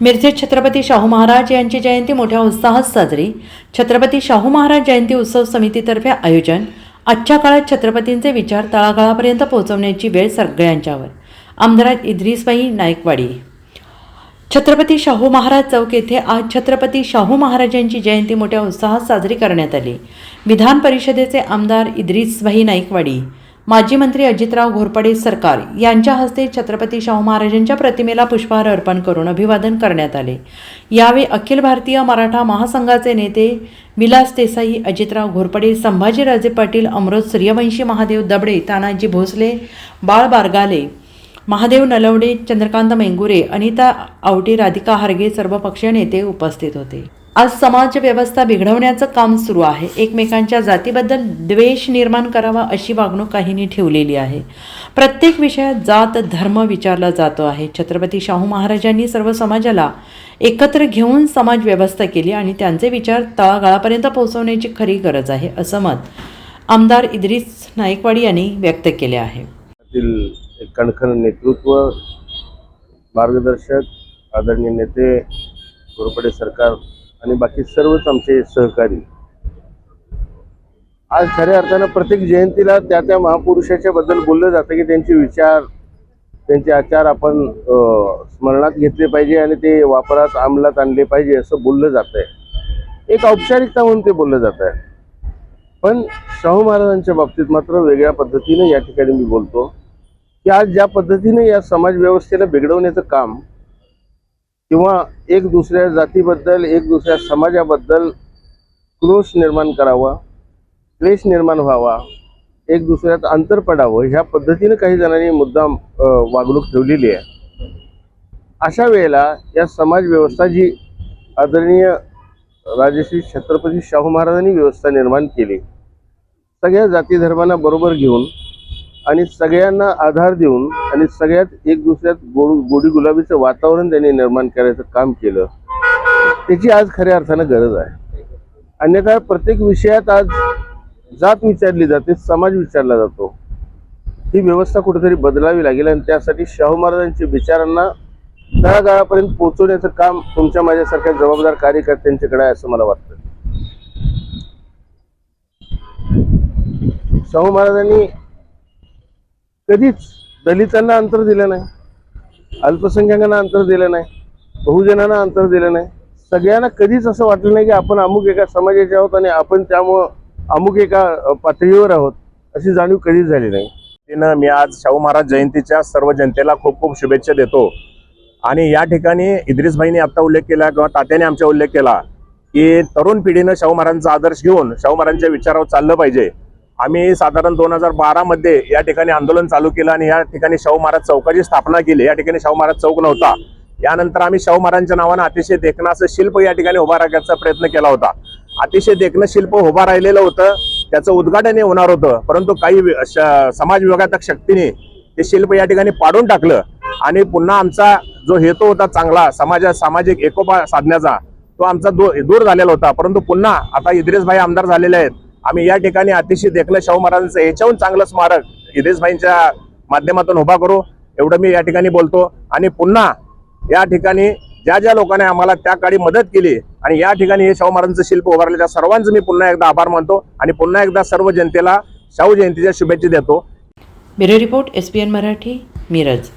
मिरजेत छत्रपती शाहू महाराज यांची जयंती मोठ्या उत्साहात साजरी. छत्रपती शाहू महाराज जयंती उत्सव समितीतर्फे आयोजन. आजच्या काळात छत्रपतींचे विचार तळागाळापर्यंत पोहोचवण्याची वेळ सगळ्यांच्यावर. आमदार इद्रिसबाई नायकवाडी छत्रपती शाहू महाराज चौक येथे आज छत्रपती शाहू महाराजांची जयंती मोठ्या उत्साहात साजरी करण्यात आली. विधान परिषदेचे आमदार इद्रिसभाई नाईकवाडी. माजी मंत्री अजितराव घोरपडे सरकार यांच्या हस्ते छत्रपती शाहू महाराजांच्या प्रतिमेला पुष्पहार अर्पण करून अभिवादन करण्यात आले. यावेळी अखिल भारतीय मराठा महासंघाचे नेते विलास देसाई अजितराव घोरपडे संभाजीराजे पाटील अमृत सूर्यवंशी महादेव दबडे तानाजी भोसले बाळ बारगाले महादेव नलवडे चंद्रकांत मेंगुरे अनिता आवटी राधिका हारगे सर्व पक्षीय नेते उपस्थित होते. आज समाज व्यवस्था बिघडवण्याचं काम सुरू आहे. एकमेकांच्या जातीबद्दल द्वेष निर्माण करावा अशी वागणूक काहींनी ठेवलेली आहे. प्रत्येक विषयात जात धर्म विचारला जातो आहे. छत्रपती शाहू महाराजांनी सर्व समाजाला एकत्र घेऊन समाज व्यवस्था केली आणि त्यांचे विचार तळागाळापर्यंत पोहोचवण्याची खरी गरज आहे असं मत आमदार इद्रिस नाईकवाडी यांनी व्यक्त केले आहे. कणखण नेतृत्व मार्गदर्शक आदरणीय नेते घोरपडे सरकार आणि बाकी सर्वच आमचे सहकारी. आज खऱ्या अर्थानं प्रत्येक जयंतीला त्या त्या महापुरुषाच्या बद्दल बोललं जातं की त्यांचे विचार त्यांचे आचार आपण स्मरणात घेतले पाहिजे आणि ते वापरात अंमलात आणले पाहिजे असं बोललं जात आहे एक औपचारिकता म्हणून ते बोललं जात आहे पण शाहू महाराजांच्या बाबतीत मात्र वेगळ्या पद्धतीने या ठिकाणी मी बोलतो की आज ज्या पद्धतीने या समाज व्यवस्थेला बिघडवण्याचं काम किंवा एक दुसऱ्या जातीबद्दल एक दुसऱ्या समाजाबद्दल क्रोश निर्माण करावा क्लेश निर्माण व्हावा एक दुसऱ्यात अंतर पडावं ह्या पद्धतीनं काही जणांनी मुद्दाम वागणूक ठेवलेली आहे. अशा वेळेला या समाज व्यवस्था जी आदरणीय राजश्री छत्रपती शाहू महाराजांनी व्यवस्था निर्माण केली सगळ्या जाती धर्मांना बरोबर घेऊन आणि सगळ्यांना आधार देऊन आणि सगळ्यात एक दुसऱ्यात गोड गोडी गुलाबीचं वातावरण त्यांनी निर्माण करायचं काम केलं. त्याची आज खऱ्या अर्थानं गरज आहे. अन्यथा प्रत्येक विषयात आज जात विचारली जाते समाज विचारला जातो. ही व्यवस्था कुठेतरी बदलावी लागेल आणि त्यासाठी शाहू महाराजांच्या विचारांना तळागाळापर्यंत पोहोचवण्याचं काम तुमच्या माझ्यासारख्या जबाबदार कार्यकर्त्यांच्याकडे आहे असं मला वाटतं. शाहू महाराजांनी कधीच दलितांना अंतर दिलं नाही अल्पसंख्याकांना अंतर दिलं नाही बहुजनांना अंतर दिलं नाही. सगळ्यांना कधीच असं वाटलं नाही की आपण अमुक एका समाजाचे आहोत आणि आपण त्यामुळं अमुक एका पातळीवर आहोत अशी जाणीव कधीच झाली नाही. तिनं मी आज शाहू महाराज जयंतीच्या सर्व जनतेला खूप खूप शुभेच्छा देतो. आणि या ठिकाणी इद्रिसभाईने आत्ता उल्लेख केला किंवा तात्याने आमचा उल्लेख केला की तरुण पिढीनं शाहू महाराजांचा आदर्श घेऊन शाहू महाराजांच्या विचारावर चाललं पाहिजे. आम्ही साधारण दोन हजार बारामध्ये या ठिकाणी आंदोलन चालू केलं आणि या ठिकाणी शाहू महाराज चौकाची स्थापना केली. या ठिकाणी शाहू महाराज चौक नव्हता. यानंतर आम्ही शाहू महाराजांच्या नावानं अतिशय देखणं असं शिल्प या ठिकाणी उभा राखण्याचा प्रयत्न केला होता. अतिशय देखणं शिल्प उभा राहिलेलं होतं. त्याचं उद्घाटनही होणार होतं. परंतु काही वि- श- समाज विभागातक शक्तीने ते शिल्प या ठिकाणी पाडून टाकलं. आणि पुन्हा आमचा जो हेतू होता चांगला समाजा सामाजिक एकोपा साधण्याचा तो आमचा दूर झालेला होता. परंतु पुन्हा आता इद्रिसभाई आमदार झालेले आहेत. आम्ही या ठिकाणी अतिशय देखलं शाहू महाराजांचं याच्याहून चांगलं स्मारक इद्रिसभाईंच्या माध्यमातून उभा करू एवढं मी या ठिकाणी बोलतो. आणि पुन्हा या ठिकाणी ज्या ज्या लोकांनी आम्हाला त्या काळी मदत केली आणि या ठिकाणी हे शाहू महाराजांचं शिल्प उभारले त्या सर्वांचं मी पुन्हा एकदा आभार मानतो आणि पुन्हा एकदा सर्व जनतेला शाहू जयंतीच्या शुभेच्छा देतो. Bureau report S Marathi Miraj.